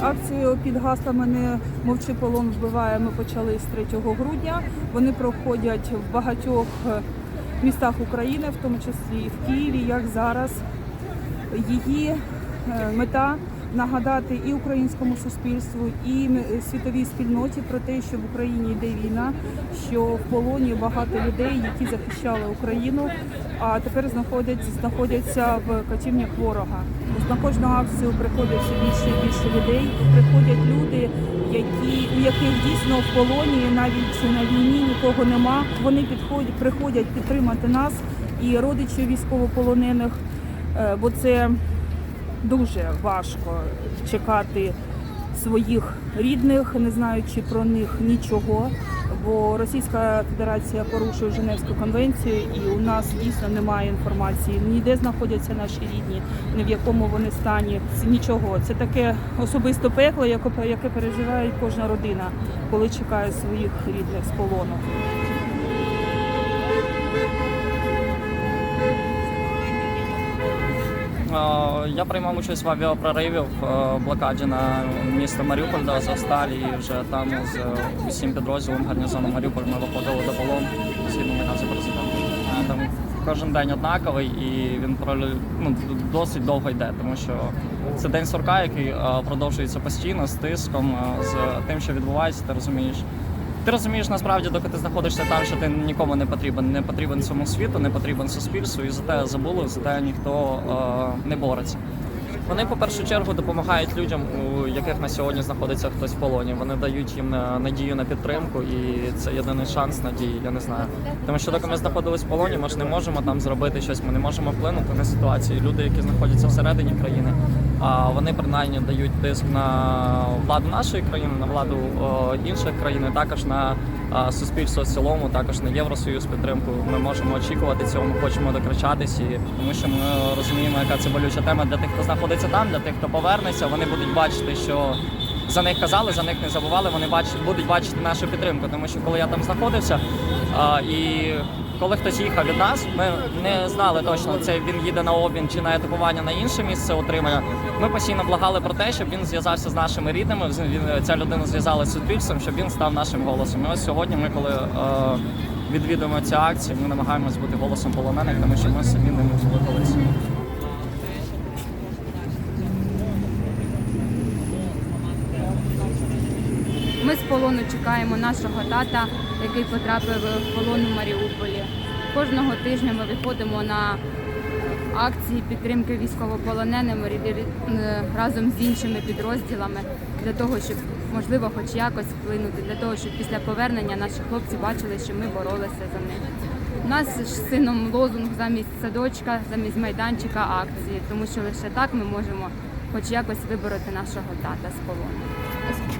Акцію під гаслами «Не мовчи полон вбиває. Ми почали з 3 грудня. Вони проходять в багатьох е, містах України, в тому числі і в Києві, як зараз. Її е, мета нагадати і українському суспільству, і світовій спільноті про те, що в Україні йде війна, що в полоні багато людей, які захищали Україну, а тепер знаходяться, знаходяться в катівнях ворога. На кожну акцію приходять все більше і більше людей. Приходять люди, які у яких дійсно в полоні, навіть на війні нікого нема. Вони підходять, приходять підтримати нас і родичів військовополонених, е, бо це дуже важко чекати своїх рідних, не знаючи про них нічого. Бо Російська Федерація порушує Женевську конвенцію, і у нас дійсно немає інформації ніде знаходяться наші рідні, ні в якому вони стані. Нічого. Це таке особисте пекло, яке переживає кожна родина, коли чекає своїх рідних з полону. Е, Я приймав участь в авіапрориві в е, блокаді на місто Маріуполь до Азовсталі і вже там з е, усім підрозділом гарнізону Маріуполь ми виходили до полон згідно наказу президента. Е, Там кожен день однаковий і він ну, досить довго йде, тому що це день сурка, який продовжується постійно з тиском, з тим, що відбувається, ти розумієш. Ти розумієш насправді, доки ти знаходишся там, що ти нікому не потрібен, не потрібен цьому світу, не потрібен суспільству, і за те забули, за те ніхто е, не бореться. Вони, по першу чергу, допомагають людям, у яких на сьогодні знаходиться хтось в полоні. Вони дають їм е, надію на підтримку, і це єдиний шанс надії. Я не знаю. Тому що доки ми знаходились в полоні, ми ж не можемо там зробити щось. Ми не можемо вплинути на ситуацію. Люди, які знаходяться всередині країни, а вони принаймні дають тиск на владу нашої країни, на владу інших країн, також на суспільство в цілому, також на Євросоюз підтримку. Ми можемо очікувати цього. Ми хочемо докричатись, і тому що ми розуміємо, яка це болюча тема для тих, хто знаходиться там, для тих, хто повернеться. Вони будуть бачити, що за них казали, за них не забували. Вони бачать, будуть бачити нашу підтримку. Тому що коли я там знаходився, а, і коли хтось їхав від нас, ми не знали точно, це він їде на обмін чи на етапування на інше місце отримання. Ми постійно благали про те, щоб він зв'язався з нашими рідними. Він ця людина зв'язалася з суспільством, щоб він став нашим голосом. І ось сьогодні ми, коли е, відвідуємо цю акцію, ми намагаємось бути голосом полонених, тому що ми самі ними були. З полону чекаємо нашого тата, який потрапив в полон у Маріуполі. Кожного тижня ми виходимо на акції підтримки військовополоненим рі- рі- е, разом з іншими підрозділами для того, щоб можливо хоч якось вплинути, для того, щоб після повернення наші хлопці бачили, що ми боролися за них. У нас з сином лозунг замість садочка, замість майданчика акції, тому що лише так ми можемо хоч якось вибороти нашого тата з полону.